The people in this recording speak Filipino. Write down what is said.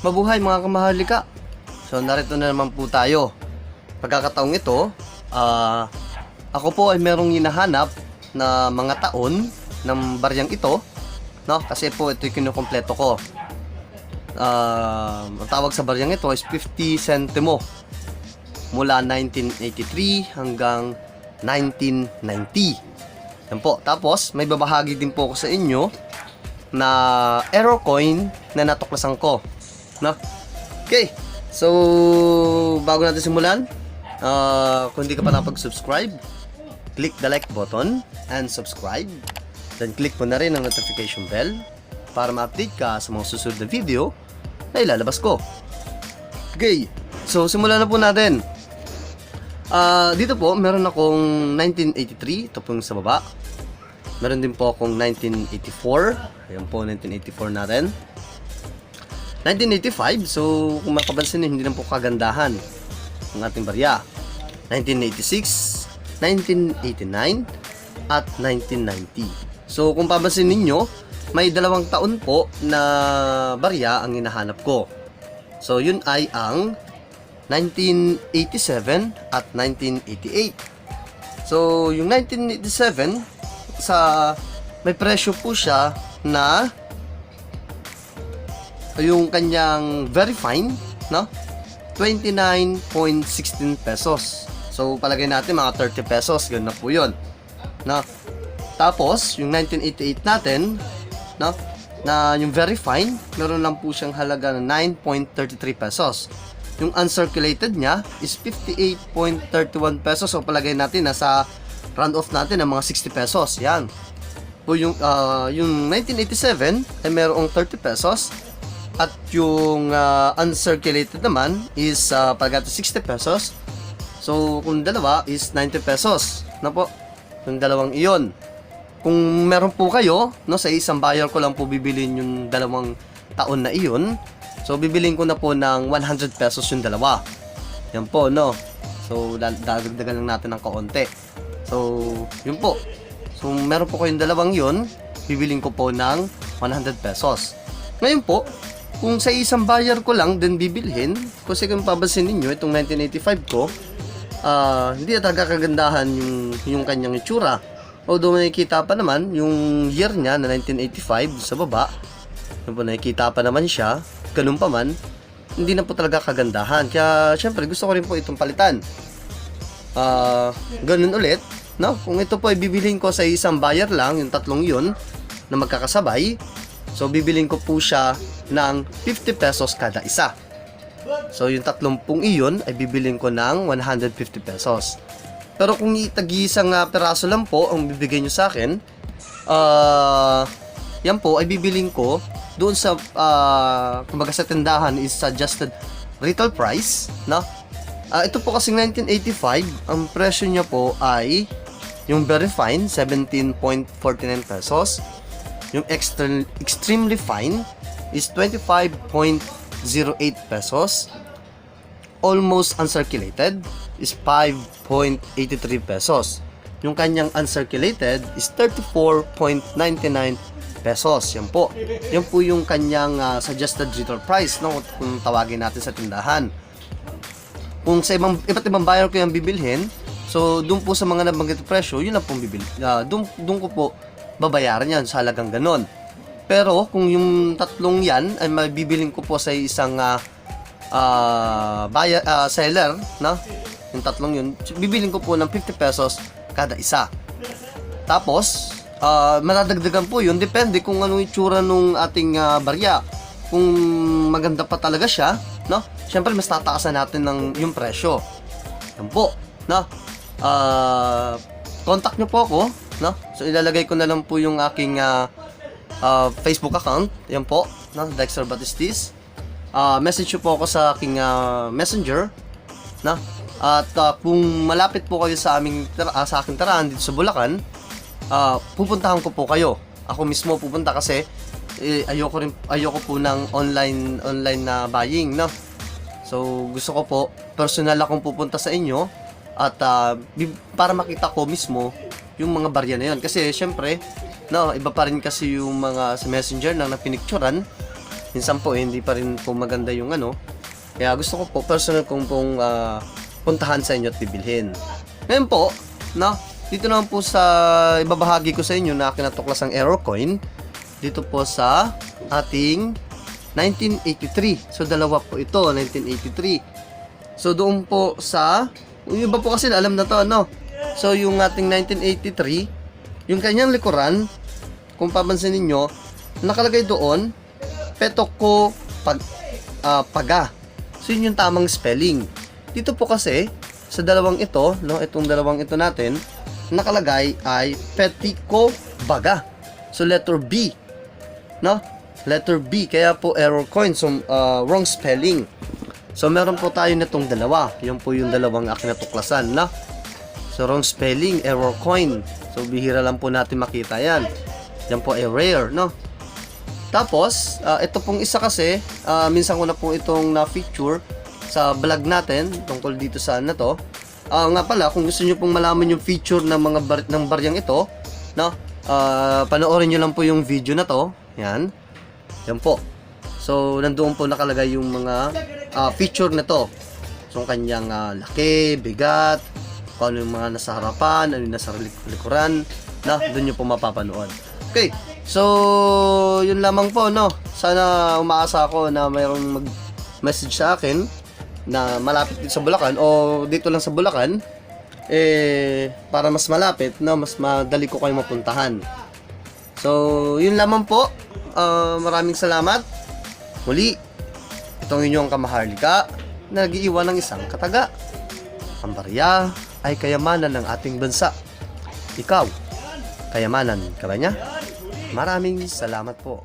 Mabuhay mga kamahalika. So narito na naman po tayo. Pagkakataong ito, ah ako po ay merong hinahanap na mga taon ng baryang ito. No? Kasi po ito yung kinukompleto ko. Ah, ang tawag sa baryang ito is 50 centimo mula 1983 hanggang 1990. Yan po. Tapos, may babahagi din po ako sa inyo na error coin na natuklasan ko. No? Okay. So, bago natin simulan, uh, kung hindi ka pa nakapag-subscribe, click the like button and subscribe. Then click mo na rin ang notification bell para ma-update ka sa mga susunod na video na ilalabas ko. Okay. So, simulan na po natin. Ah, dito po, meron akong 1983, ito po sa baba. Meron din po akong 1984. Ayan po, 1984 natin. 1985, so kung makapansin hindi na po kagandahan ang ating barya. 1986, 1989, at 1990. So kung papansin ninyo, may dalawang taon po na barya ang hinahanap ko. So yun ay ang 1987 at 1988. So yung 1987 sa may presyo po siya na yung kanyang very fine, no? 29.16 pesos. So, palagay natin mga 30 pesos, yun na po yun. No? Tapos, yung 1988 natin, no? Na yung very fine, meron lang po siyang halaga na 9.33 pesos. Yung uncirculated niya is 58.31 pesos. So, palagay natin nasa round off natin ng mga 60 pesos. Yan. Po yung, ah, yung 1987 ay merong 30 pesos. At yung ah, uncirculated naman is uh, pagkata 60 pesos. So, kung dalawa is 90 pesos. Na po? Yung dalawang iyon. Kung meron po kayo, no, sa isang buyer ko lang po bibilin yung dalawang taon na iyon. So, bibilin ko na po ng 100 pesos yung dalawa. Yan po, no? So, da- dadagdagan lang natin ng kaunti. So, yun po. So, meron po kayong dalawang yun, bibilin ko po ng 100 pesos. Ngayon po, kung sa isang buyer ko lang din bibilhin, kasi kung pabansin ninyo, itong 1985 ko, ah hindi na talaga kagandahan yung, yung kanyang itsura. Although nakikita pa naman yung year niya na 1985 sa baba, po nakikita pa naman siya, ganun pa man, hindi na po talaga kagandahan. Kaya syempre gusto ko rin po itong palitan. Ah, ganun ulit, no? Kung ito po ay bibilhin ko sa isang buyer lang, yung tatlong yun, na magkakasabay, so bibilhin ko po siya ng 50 pesos kada isa. So yung tatlong pong iyon ay bibilhin ko ng 150 pesos. Pero kung itag-isang uh, peraso lang po ang bibigay nyo sa akin, ah yan po ay bibilin ko doon sa ah kumbaga sa tindahan is suggested retail price, no? Ah, ito po kasi 1985, ang presyo niya po ay yung very fine 17.49 pesos. Yung extra, extremely fine is 25.08 pesos. Almost uncirculated is 5.83 pesos. Yung kanyang uncirculated is 34.99 pesos. Yan po. Yan po yung kanyang ah, suggested retail price no kung tawagin natin sa tindahan. Kung sa ibang iba't ibang buyer ko yung bibilhin, so doon po sa mga nabanggit na presyo, yun ang pong bibil. ah, doon doon ko po babayaran yan sa halagang ganon. Pero kung yung tatlong yan ay mabibilin ko po sa isang ah, ah, buyer, ah, seller, no? Yung tatlong yun, bibilin ko po ng 50 pesos kada isa. Tapos, ah madadagdagan po yun, depende kung anong itsura nung ating ah, barya. Kung maganda pa talaga siya, no? Siyempre, mas tataasan natin ng yung presyo. Yan po, no? Ah, contact nyo po ako, no? So, ilalagay ko na lang po yung aking ah, ah, Facebook account. Yan po, no? Dexter Batistis. Ah, message po ako sa aking ah, messenger, no? At ah, kung malapit po kayo sa aming ah, sa aking tirahan dito sa Bulacan, ah, pupuntahan ko po kayo. Ako mismo pupunta kasi eh, ayoko rin ayoko po ng online online na buying, no. So gusto ko po personal akong pupunta sa inyo at bi- para makita ko mismo yung mga barya na yon kasi syempre no iba pa rin kasi yung mga sa messenger na napinicturan minsan po eh, hindi pa rin po maganda yung ano. Kaya gusto ko po personal kong pong ah, puntahan sa inyo at bibilhin. Ngayon po, no, dito naman po sa ibabahagi ko sa inyo na kinatuklas ang error coin dito po sa ating 1983. So dalawa po ito, 1983. So doon po sa yung iba po kasi alam na to ano. So yung ating 1983, yung kanyang likuran, kung papansin ninyo, nakalagay doon Petoko pag ah, paga. So yun yung tamang spelling. Dito po kasi sa dalawang ito, no, itong dalawang ito natin, nakalagay ay Petiko baga. So letter B. No? Letter B. Kaya po error coin. So ah, wrong spelling. So meron po tayo nitong dalawa. Yun po yung dalawang aking natuklasan, no? So wrong spelling, error coin. So bihira lang po natin makita yan. Yan po ay rare, no? Tapos, ah, ito pong isa kasi, ah, minsan ko na po itong na-feature sa vlog natin tungkol dito sa ano to. Ah, nga pala, kung gusto niyo pong malaman yung feature ng mga bar- ng baryang ito, no? Ah, panoorin niyo lang po yung video na to. Yan. Yan po. So, nandoon po nakalagay yung mga ah, feature nito. So, ang kanyang ah, laki, bigat, kung ano yung mga nasa harapan, ano yung nasa lik- likuran, na doon nyo po mapapanood. Okay, so yun lamang po, no? Sana umaasa ako na mayroong mag-message sa akin na malapit dito sa Bulacan o dito lang sa Bulacan eh para mas malapit no mas madali ko kayo mapuntahan so yun lamang po Ah, maraming salamat muli itong inyong kamaharlika na nag-iiwan ng isang kataga ang barya ay kayamanan ng ating bansa. Ikaw, kayamanan ka ba niya? Maraming salamat po.